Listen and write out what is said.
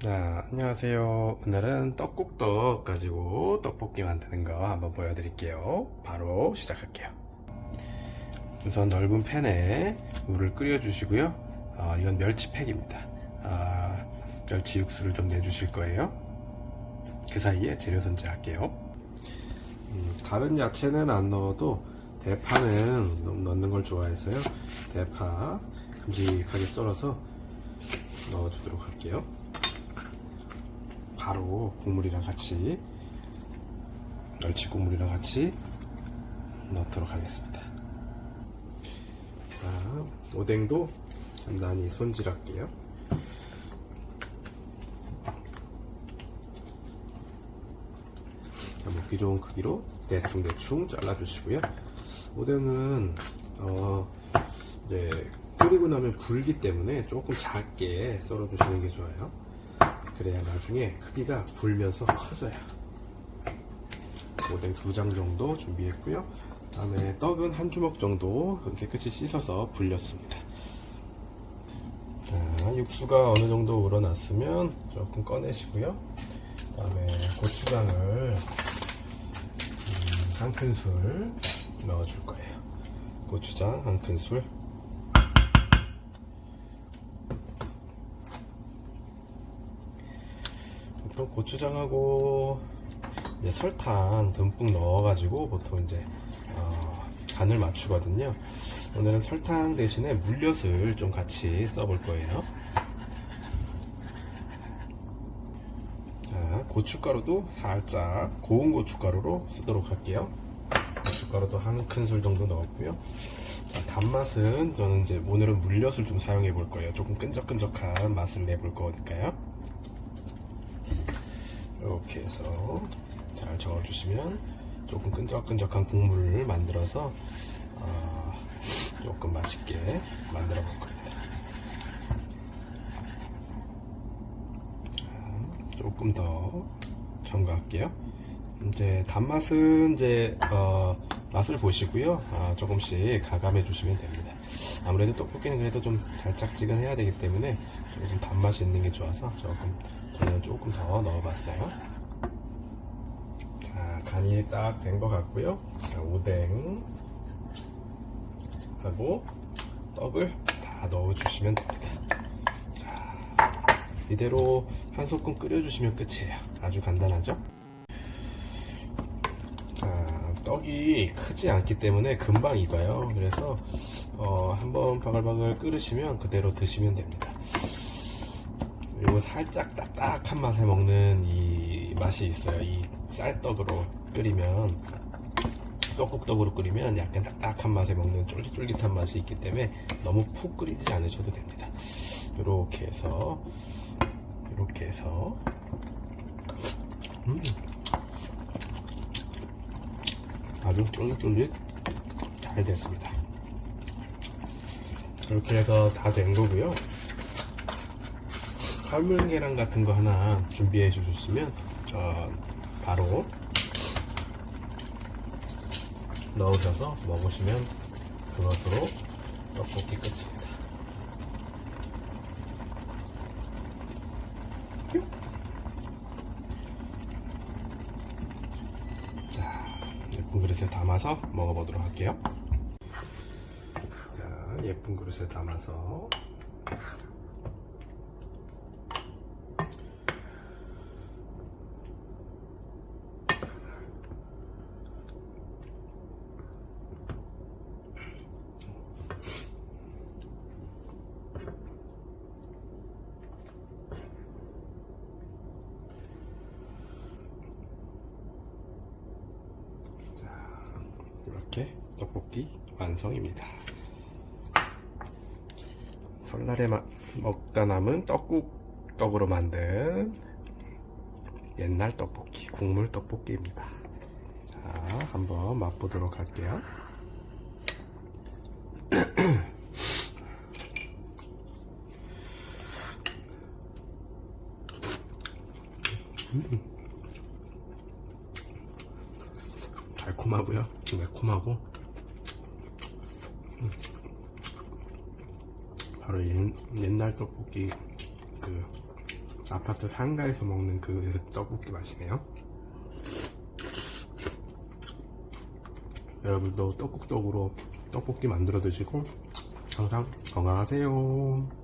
자, 안녕하세요. 오늘은 떡국떡 가지고 떡볶이 만드는 거 한번 보여드릴게요. 바로 시작할게요. 우선 넓은 팬에 물을 끓여 주시고요. 어, 이건 멸치팩입니다. 아, 멸치 육수를 좀 내주실 거예요. 그 사이에 재료 손질할게요. 음, 다른 야채는 안 넣어도 대파는 넣- 넣는 걸 좋아해서요. 대파 큼직하게 썰어서 넣어주도록 할게요. 바로 국물이랑 같이 멸치 국물이랑 같이 넣도록 하겠습니다. 자, 오뎅도 간단히 손질할게요. 자, 먹기 좋은 크기로 대충 대충 잘라주시고요. 오뎅은 어, 이제 끓이고 나면 불기 때문에 조금 작게 썰어주시는 게 좋아요. 그래야 나중에 크기가 불면서 커져요. 오뎅 두장 정도 준비했고요. 다음에 떡은 한 주먹 정도 깨끗이 씻어서 불렸습니다. 자, 육수가 어느 정도 우러났으면 조금 꺼내시고요. 다음에 고추장을 음, 한 큰술 넣어줄 거예요. 고추장 한 큰술. 보통 고추장하고 이제 설탕 듬뿍 넣어가지고 보통 이제 어, 간을 맞추거든요. 오늘은 설탕 대신에 물엿을 좀 같이 써볼 거예요. 자, 고춧가루도 살짝 고운 고춧가루로 쓰도록 할게요. 고춧가루도 한 큰술 정도 넣었고요. 자, 단맛은 저는 이제 오늘은 물엿을 좀 사용해 볼 거예요. 조금 끈적끈적한 맛을 내볼 거니까요. 이렇게 해서 잘 저어주시면 조금 끈적끈적한 국물을 만들어서 어, 조금 맛있게 만들어 볼 겁니다. 자, 조금 더 첨가할게요. 이제 단맛은 이제 어, 맛을 보시고요. 아, 조금씩 가감해 주시면 됩니다. 아무래도 떡볶이는 그래도 좀 달짝지근해야 되기 때문에 조금 단맛이 있는 게 좋아서 조금 저는 조금 더 넣어봤어요. 자, 간이 딱 된 것 같고요. 자, 오뎅 하고 떡을 다 넣어주시면 됩니다. 자, 이대로 한 소끔 끓여주시면 끝이에요. 아주 간단하죠? 자, 떡이 크지 않기 때문에 금방 익어요. 그래서 어, 한번 바글바글 끓으시면 그대로 드시면 됩니다. 그리고 살짝 딱딱한 맛에 먹는 이 맛이 있어요. 이 쌀떡으로 끓이면 떡국떡으로 끓이면 약간 딱딱한 맛에 먹는 쫄깃쫄깃한 맛이 있기 때문에 너무 푹 끓이지 않으셔도 됩니다. 이렇게 해서 이렇게 해서 음. 아주 쫄깃쫄깃 잘 됐습니다. 이렇게 해서 다 된 거고요. 삶은 계란 같은 거 하나 준비해 주셨으면 어, 바로 넣으셔서 먹으시면 그것으로 떡볶이 끝입니다. 자, 예쁜 그릇에 담아서 먹어보도록 할게요. 자, 예쁜 그릇에 담아서 이렇게 떡볶이 완성입니다. 설날에 마- 먹다 남은 떡국 떡으로 만든 옛날 떡볶이 국물 떡볶이입니다. 자, 한번 맛보도록 할게요. 달콤하고요, 매콤하고 음. 바로 옛, 옛날 떡볶이 그 아파트 상가에서 먹는 그 떡볶이 맛이네요. 여러분도 떡국떡으로 떡볶이 만들어 드시고 항상 건강하세요.